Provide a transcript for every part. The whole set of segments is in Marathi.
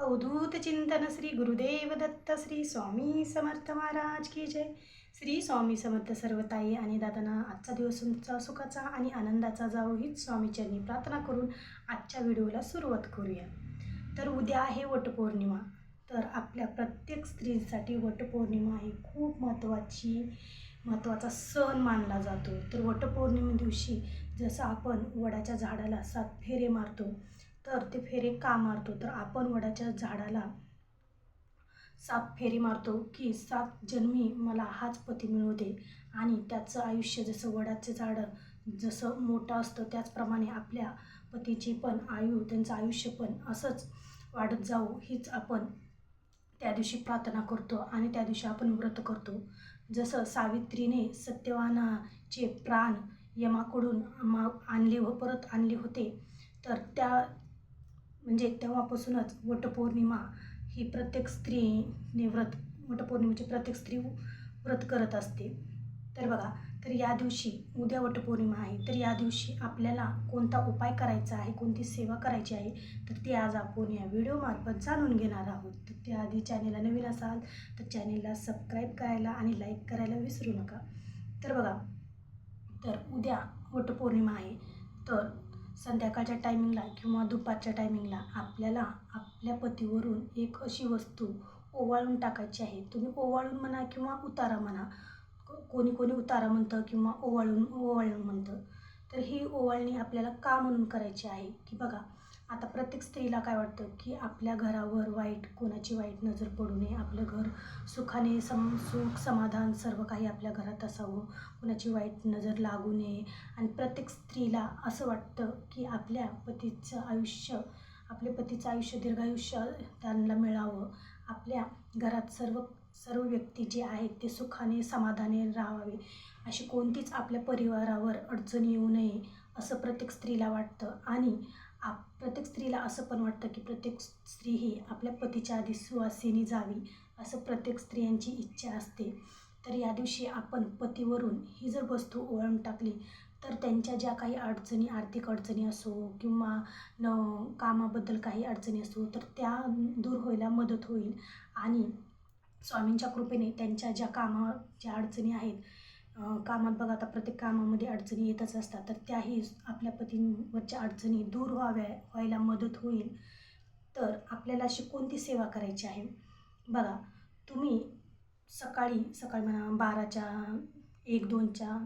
अवधूत चिंतन श्री गुरुदेव दत्त श्री स्वामी समर्थ महाराज की जय. श्री स्वामी समर्थ सर्वताई आणि दादांना आजचा दिवस तुमचा सुखाचा आणि आनंदाचा जावो हीच स्वामीचरणी प्रार्थना करून आजच्या व्हिडिओला सुरुवात करूया. तर उद्या आहे वटपौर्णिमा. तर आपल्या प्रत्येक स्त्रीसाठी वटपौर्णिमा ही खूप महत्त्वाची महत्त्वाचा सण मानला जातो. तर वटपौर्णिमे दिवशी जसं आपण वडाच्या झाडाला सात फेरे मारतो तर ते फेरे का मारतो? तर आपण वडाच्या झाडाला सात फेरी मारतो की सात जन्मी मला हाच पती मिळवते. आणि त्याचं आयुष्य जसं वडाचं झाडं जसं मोठं असतं त्याचप्रमाणे आपल्या पतीची पण आयु त्यांचं आयुष्य पण असंच वाढत जाऊ हीच आपण त्या दिवशी प्रार्थना करतो आणि त्या दिवशी आपण व्रत करतो. जसं सावित्रीने सत्यवानाचे प्राण यमाकडून मा आणले व परत आणले होते तर त्या म्हणजे तेव्हापासूनच वटपौर्णिमा ही प्रत्येक स्त्रीने व्रत वटपौर्णिमेची प्रत्येक स्त्री व्रत करत असते. तर बघा तर या दिवशी उद्या वटपौर्णिमा आहे तर या दिवशी आपल्याला कोणता उपाय करायचा आहे कोणती सेवा करायची आहे तर ते आज आपण या व्हिडिओमार्फत जाणून घेणार आहोत. तर त्याआधी चॅनेलला नवीन असाल तर चॅनेलला सबस्क्राईब करायला आणि लाईक करायला विसरू नका. तर बघा तर उद्या वटपौर्णिमा आहे तर संध्याकाळच्या टायमिंगला किंवा दुपारच्या टायमिंगला आपल्याला आपल्या पतीवरून एक अशी वस्तू ओवाळून टाकायची आहे. तुम्ही ओवाळून म्हणा किंवा उतारा म्हणा कोणी कोणी उतारा म्हणतं किंवा ओवाळून ओवाळून म्हणतं तर ही ओवाळणी आपल्याला का म्हणून करायची आहे? की बघा आता प्रत्येक स्त्रीला काय वाटतं की आपल्या घरावर वाईट कोणाची वाईट नजर पडू नये आपलं घर सुखाने सम सुख समाधान सर्व काही आपल्या घरात असावं कोणाची वाईट नजर लागू नये. आणि प्रत्येक स्त्रीला असं वाटतं की आपल्या पतीचं आयुष्य आपल्या पतीचं आयुष्य दीर्घायुष्य त्यांना मिळावं. आपल्या घरात सर्व सर्व व्यक्ती जे आहेत ते सुखाने समाधाने राहावे. अशी कोणतीच आपल्या परिवारावर अडचण येऊ नये असं प्रत्येक स्त्रीला वाटतं. आणि आप प्रत्येक स्त्रीला असं पण वाटतं की प्रत्येक स्त्री ही आपल्या पतीच्या आधी सुवासिनी जावी असं प्रत्येक स्त्रियांची इच्छा असते. तर या दिवशी आपण पतीवरून ही जर वस्तू ओळून टाकली तर त्यांच्या ज्या काही अडचणी आर्थिक अडचणी असो किंवा न कामाबद्दल काही अडचणी असो तर त्या दूर व्हायला मदत होईल. आणि स्वामींच्या कृपेने त्यांच्या ज्या कामा ज्या अडचणी आहेत कामात बघा आता प्रत्येक कामामध्ये अडचणी येतच असतात. तर त्याही आपल्या पतींवरच्या अडचणी दूर व्हाव्या व्हायला मदत होईल. तर आपल्याला अशी कोणती सेवा करायची आहे? बघा तुम्ही सकाळी सकाळी म्हणा बाराच्या एक दोनच्या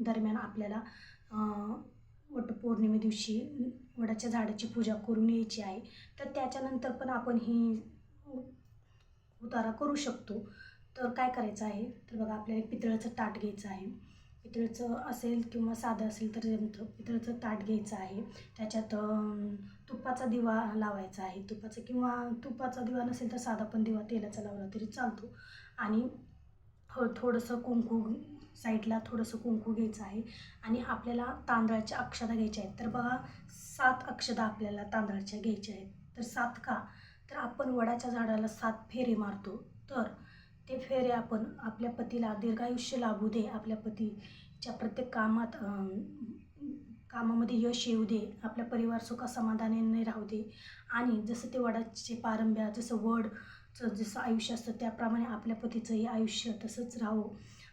दरम्यान आपल्याला वटपौर्णिमे दिवशी वडाच्या झाडाची पूजा करून यायची आहे. तर त्याच्यानंतर पण आपण ही उतारा करू शकतो. तर काय करायचं आहे? तर बघा आपल्याला एक पितळाचं ताट घ्यायचं आहे. पितळचं असेल किंवा साधं असेल तर जमतं पितळचं ताट घ्यायचं आहे. त्याच्यात तुपाचा दिवा लावायचा आहे. तुपाचा किंवा तुपाचा दिवा नसेल तर साधा पण दिवा तेलाचा लावला तरी चालतो. आणि थो थोडंसं कुंकू साईडला थोडंसं कुंकू घ्यायचं आहे. आणि आपल्याला तांदळाच्या अक्षदा घ्यायच्या आहेत. तर बघा सात अक्षदा आपल्याला तांदळाच्या घ्यायच्या आहेत. तर सात का? तर आपण वडाच्या झाडाला सात फेरे मारतो. तर ते फेरे आपण आपल्या पतीला दीर्घायुष्य लाभू दे आपल्या पतीच्या प्रत्येक कामात कामामध्ये यश येऊ दे आपल्या परिवार सुखा समाधानाने राहू दे. आणि जसं ते वडाचे पारंब्या जसं वडचं जसं आयुष्य असतं त्याप्रमाणे आपल्या पतीचंही आयुष्य तसंच राहो.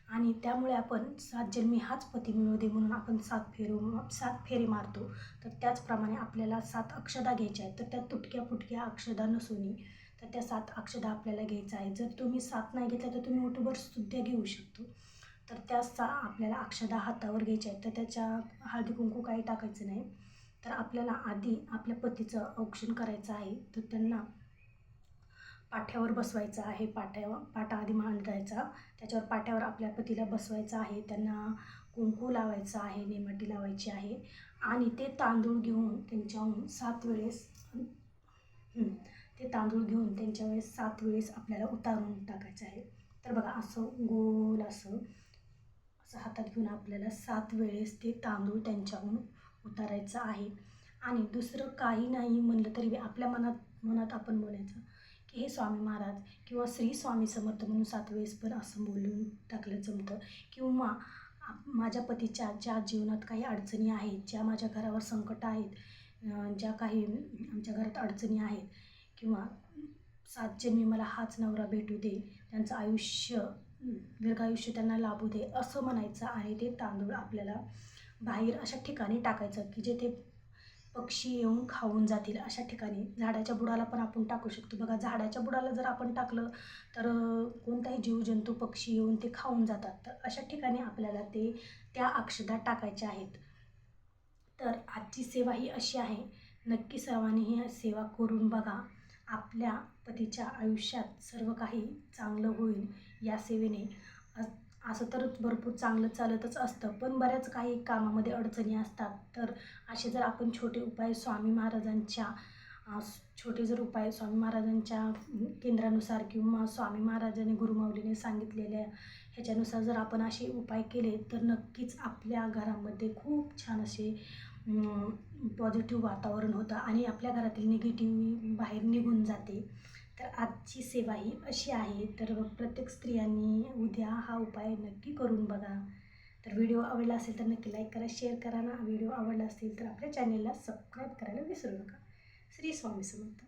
आणि त्यामुळे आपण सात जन्मी हाच पती मिळू दे म्हणून आपण सात फेरू सात फेरे मारतो. तर त्याचप्रमाणे आपल्याला सात अक्षदा घ्यायच्या आहेत. तर त्या तुटक्या फुटक्या अक्षदा नसून तर त्या सात अक्षदा आपल्याला घ्यायचं आहे जर तुम्ही सात नाही घेतल्या तर तुम्ही ओटोभर सुद्धा घेऊ शकतो. तर त्या सा आपल्याला अक्षदा हातावर घ्यायच्या आहेत. तर त्याच्या हळदी कुंकू काही टाकायचं नाही. तर आपल्याला आधी आपल्या पतीचं औक्षण करायचं आहे. तर त्यांना पाठ्यावर बसवायचं आहे. पाट्यावर पाटा आधी मांडायचा त्याच्यावर पाठ्यावर आपल्या पतीला बसवायचं आहे. त्यांना कुंकू लावायचं आहे. नेमाटी लावायची आहे. आणि ते तांदूळ घेऊन त्यांच्याहून सात वेळेस ते तांदूळ घेऊन त्यांच्या वेळेस सात वेळेस आपल्याला उतारून टाकायचं आहे. तर बघा असं गोल असं असं हातात घेऊन आपल्याला सात वेळेस ते तांदूळ त्यांच्याहून उतारायचं आहे. आणि दुसरं काही नाही म्हणलं तरी आपल्या मनात मनात आपण बोलायचं की हे स्वामी महाराज किंवा श्री स्वामी समर्थ म्हणून सात वेळेस पण असं बोलून टाकलं जमतं. किंवा आप- माझ्या पतीच्या ज्या जीवनात काही अडचणी आहेत ज्या माझ्या घरावर संकट आहेत ज्या काही आमच्या घरात अडचणी आहेत किंवा सात जन्मी मला हाच नवरा भेटू दे त्यांचं आयुष्य दीर्घायुष्य त्यांना लाभू दे असं म्हणायचं आणि ते तांदूळ आपल्याला बाहेर अशा ठिकाणी टाकायचं की जेथे पक्षी येऊन खाऊन जातील अशा ठिकाणी. झाडाच्या बुडाला पण आपण टाकू शकतो. बघा झाडाच्या बुडाला जर आपण टाकलं तर कोणताही जीवजंतू पक्षी येऊन ते खाऊन जातात. तर अशा ठिकाणी आपल्याला ते त्या अक्षदा टाकायच्या आहेत. तर आजची सेवा ही अशी आहे. नक्की सर्वांनी ही सेवा करून बघा. आपल्या पतीच्या आयुष्यात सर्व काही चांगलं होईल या सेवेने. असं तर भरपूर चांगलं चालतच असतं पण बऱ्याच काही कामामध्ये अडचणी असतात. तर असे जर आपण छोटे उपाय स्वामी महाराजांच्या छोटे जर उपाय स्वामी महाराजांच्या केंद्रानुसार किंवा स्वामी महाराजांनी गुरुमाऊलीने सांगितलेल्या ह्याच्यानुसार जर आपण असे उपाय केले तर नक्कीच आपल्या घरामध्ये खूप छान असे पॉझिटिव्ह वातावरण होतं आणि आपल्या घरातील निगेटिव्ह बाहेर निघून जाते. तर आजची सेवा ही अशी आहे. तर प्रत्येक स्त्रियांनी उद्या हा उपाय नक्की करून बघा. तर व्हिडिओ आवडला असेल तर नक्की लाईक करा शेअर करा ना. व्हिडिओ आवडला असेल तर आपल्या चॅनेलला सबस्क्राईब करायला विसरू नका. श्री स्वामी समर्थ.